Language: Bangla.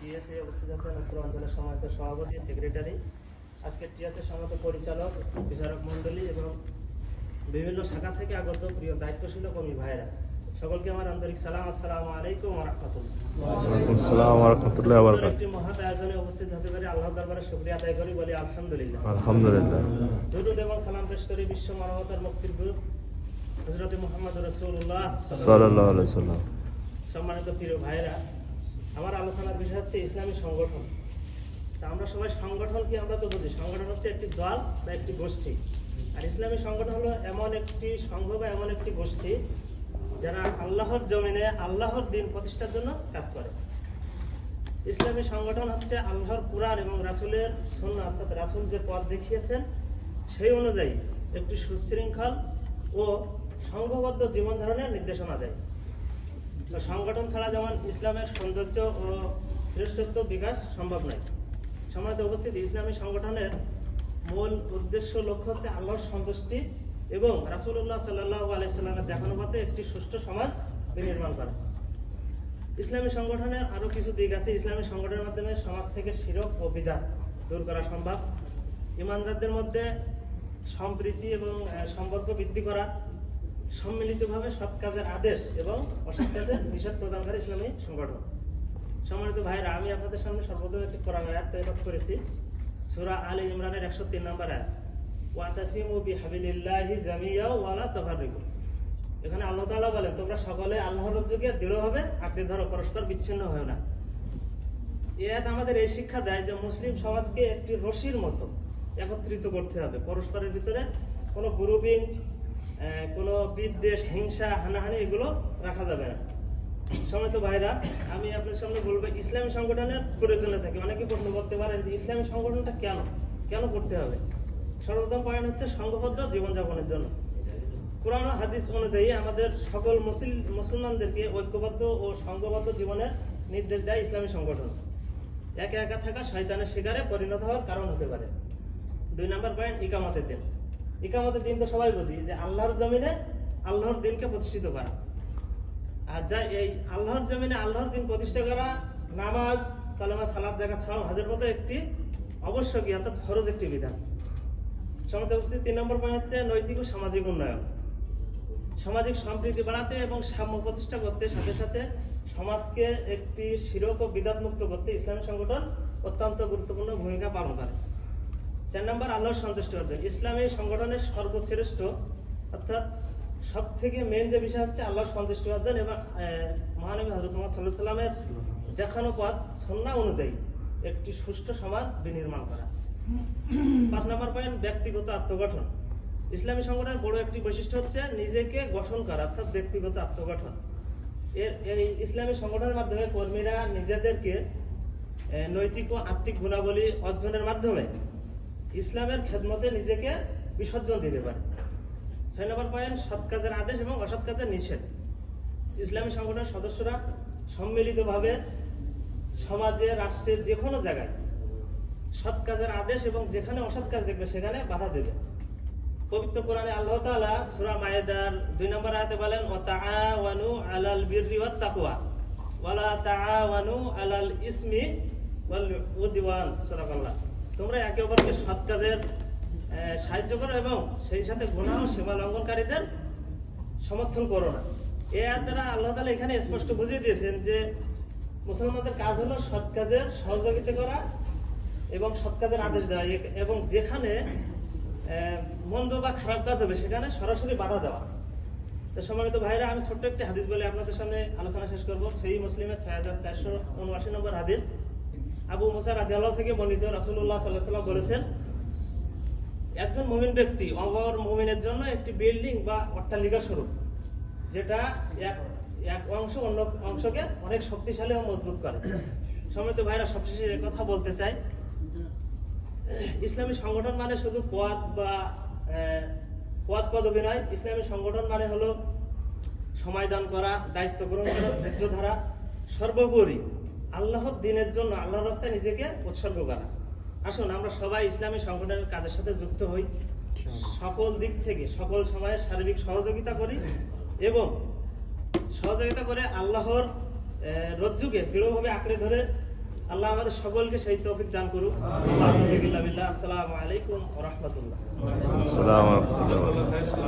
টিএসএ উপস্থিত আছেন উত্তর অঞ্চলের সমাহিত সভাপতি সেক্রেটারি আজকে টিএসএ সমাহিত পরিচালক বিচারক মণ্ডলী এবং বিভিন্ন শাখা থেকে আগত প্রিয় দায়িত্বশীল কর্মী ভাইয়েরা। সকলকে আমার আন্তরিক সালাম আসসালামু আলাইকুম রাহমাতুল্লাহ। একটি মহৎ আয়োজনে উপস্থিত হতে পারে আল্লাহ দরবারে শুকরিয়া আদায় করি বলি আলহামদুলিল্লাহ। আলহামদুলিল্লাহ। দুরুদ এবং সালাম পেশ করি বিশ্ব মানবতার মুক্তির দূত হযরত মুহাম্মদ রাসূলুল্লাহ সাল্লাল্লাহু আলাইহি সাল্লাম। সম্মানিত প্রিয় ভাইরা আমার আলোচনার বিষয় হচ্ছে ইসলামী সংগঠন। তা আমরা সবাই সংগঠন কি আমরা তো বুঝি। সংগঠন হচ্ছে একটি দল বা একটি গোষ্ঠী। আর ইসলামী সংগঠন হলো এমন একটি সংঘ বা এমন একটি গোষ্ঠী যারা আল্লাহর জমিনে আল্লাহর দিন প্রতিষ্ঠার জন্য কাজ করে। ইসলামী সংগঠন হচ্ছে আল্লাহর কুরআন এবং রাসূলের সুন্নাহ, অর্থাৎ রাসূল যে পথ দেখিয়েছেন, সেই অনুযায়ী একটি সুশৃঙ্খল ও সংঘবদ্ধ জীবন ধারণের নির্দেশনা দেয়। সংগঠন ছাড়া যেমন ইসলামের সৌন্দর্য ও শ্রেষ্ঠত্ব বিকাশ সম্ভব নয়। সমাজে উপস্থিত, ইসলামী সংগঠনের মূল উদ্দেশ্য লক্ষ্য হচ্ছে আল্লাহর সন্তুষ্টি এবং রাসূলুল্লাহ সাল্লাহ আলাইসাল্লামের দেখানো পথে একটি সুষ্ঠু সমাজ বিনির্মাণ করা। ইসলামী সংগঠনের আরও কিছু দিক আছে। ইসলামী সংগঠনের মাধ্যমে সমাজ থেকে শিরক ও বিধান দূর করা সম্ভব। ইমানদারদের মধ্যে সম্প্রীতি এবং সম্পর্ক বৃদ্ধি করা সম্মিলিতভাবে সৎ কাজের আদেশ এবং অসৎ কাজের নিষেধ প্রদানকারী ইসলামী সংগঠন। সম্মানিত ভাইরা, আমি আপনাদের সামনে সর্বপ্রথম একটি কোরআন আয়াত তেলাওয়াত করেছি। সূরা আলী ইমরানের 103 নম্বর আয়াত। ওয়াতাসিমু বিহাবিলিল্লাহি জামিয়া ওয়ালা তাফাররিকু। এখানে আল্লাহ তাআলা বলেন, তোমরা সকলে আল্লাহর রজ্জুকে দৃঢ়ভাবে আঁকড়ে ধরো, পরস্পর বিচ্ছিন্ন হয় না। আয়াত আমাদের এই শিক্ষা দেয় যে মুসলিম সমাজকে একটি রশির মতো একত্রিত করতে হবে। পরস্পরের ভিতরে কোনো গ্রুপিং কোনো বিদ্বেষ, হিংসা, হানাহানি এগুলো রাখা যাবে না। সমিত ভাইরা, আমি আপনার সামনে বলব, ইসলামী সংগঠনের প্রয়োজনে থাকে। অনেকে প্রশ্ন করতে পারেন যে, ইসলামী সংগঠনটা কেন? কেন করতে হবে? সর্বপ্রথম পয়েন্ট হচ্ছে সংঘবদ্ধ জীবনযাপনের জন্য। কোরআন হাদিস অনুযায়ী আমাদের সকল মুসলিম, মুসলমানদেরকে ঐক্যবদ্ধ ও সংঘবদ্ধ জীবনের নির্দেশ দেয় ইসলামী সংগঠন। একা একা থাকা শয়তানের শিকারে পরিণত হওয়ার কারণ হতে পারে। দুই নাম্বার পয়েন্ট ইকামতের দিন। ইকামতের দিন তো সবাই বুঝি যে আল্লাহর জমিনে আল্লাহর দিনকে প্রতিষ্ঠিত করা। আর যা এই আল্লাহর জমিনে আল্লাহর দিন প্রতিষ্ঠা করা, নামাজ, কালামা সালাদ জায়গা ছাড়াও হাজার মতো একটি আবশ্যকীয় অর্থাৎ ফরজ একটি বিধান। সমাজে উপস্থিত তিন নম্বর পয়েন্ট হচ্ছে নৈতিক ও সামাজিক উন্নয়ন। সামাজিক সম্প্রীতি বাড়াতে এবং সাম্য প্রতিষ্ঠা করতে সাথে সাথে সমাজকে একটি শিরক ও বিদাত মুক্ত করতে ইসলামী সংগঠন অত্যন্ত গুরুত্বপূর্ণ ভূমিকা পালন করে। চার নম্বর আল্লাহর সন্তুষ্টি অর্জন। ইসলামী সংগঠনের সর্বশ্রেষ্ঠ, অর্থাৎ সব থেকে মেন যে বিষয় হচ্ছে আল্লাহর সন্তুষ্টি অর্জন এবং মহানবী হজরত মোহাম্মদ সাল্লাহ সাল্লামের দেখানো পথ সন্না অনুযায়ী একটি সুষ্ঠু সমাজ বিনির্মাণ করা। পাঁচ নম্বর পয়েন্ট ব্যক্তিগত আত্মগঠন। ইসলামী সংগঠনের বড় একটি বৈশিষ্ট্য হচ্ছে নিজেকে গঠন করা, অর্থাৎ ব্যক্তিগত আত্মগঠন। এর, এই ইসলামী সংগঠনের মাধ্যমে কর্মীরা নিজেদেরকে নৈতিক ও আত্মিক গুণাবলী অর্জনের মাধ্যমে ইসলামের খেদমতে নিজেকে বিসর্জন দিতে পারে। ছয় নম্বর পয়েন্ট, সৎ কাজের আদেশ এবং অসৎ কাজের নিষেধ। ইসলামী সংগঠনের সদস্যরা সম্মিলিতভাবে সমাজে রাষ্ট্রের যে কোনো জায়গায় সৎ কাজের আদেশ এবং যেখানে অসৎ কাজ দেখবে সেখানে বাধা দেবে। পবিত্র কোরআনে আল্লাহ তাআলা সূরা মায়েদার দুই নম্বর আয়াতে বলেন ও তাআওয়ানু আলাল বিররি ওয়াত তাকওয়া ওয়ালা তাআওয়ানু আলাল ইসমি ওয়াল উদওয়ান। সুবহানাল্লাহ তোমরা একে অপরকে সৎ কাজের সাহায্য করো এবং সেই সাথে গুনাহ ও সীমা লঙ্ঘনকারীদের সমর্থন করো না। আয়াত দ্বারা আল্লাহ তাআলা এখানে স্পষ্ট বুঝিয়ে দিয়েছেন যে মুসলমানদের কাজ হলো সৎ কাজের সহযোগিতা করা এবং সৎ কাজের আদেশ দেওয়া। এবং যেখানে মন্দ বা খারাপ কাজ হবে সেখানে সরাসরি বাধা দেওয়া। তো সম্মানিত ভাইরা, আমি ছোট্ট একটি হাদিস বলে আপনাদের সামনে আলোচনা শেষ করব। সেই মুসলিমের ছয় হাজার চারশো উনআশি নম্বর হাদিস। আবু মুসা রাজিয়াল্লাহ থেকে বর্ণিত রাসূলুল্লাহ সাল্লাহ বলেছেন, একজন মুমিন ব্যক্তি অপর মুমিনের জন্য একটি বিল্ডিং বা অট্টালিকা স্বরূপ, যেটা এক এক অংশ অন্য অংশকে অনেক শক্তিশালী ও মজবুত করে। সম্মিত ভাইরা সবশেষে কথা বলতে চাই ইসলামী সংগঠন মানে শুধু পদ বা পদ পদবি নয় ইসলামী সংগঠন মানে হলো সময় দান করা, দায়িত্ব গ্রহণ করা, ধৈর্য ধরা, সর্বোপরি আল্লাহর দিনের জন্য আল্লাহর রাস্তায় নিজেকে উৎসর্গ করা আসুন আমরা সবাই ইসলামী সংগঠনের কাজের সাথে যুক্ত হই। সকল দিক থেকে সকল সময়ে সার্বিক সহযোগিতা করি এবং সহযোগিতা করে আল্লাহর রজ্জুকে দৃঢ়ভাবে আঁকড়ে ধরে আল্লাহ আমাদের সকলকে সেই তৌফিক দান করুক। আসসালামু আলাইকুম ওয়া রাহমাতুল্লাহ। আসসালামু আলাইকুম।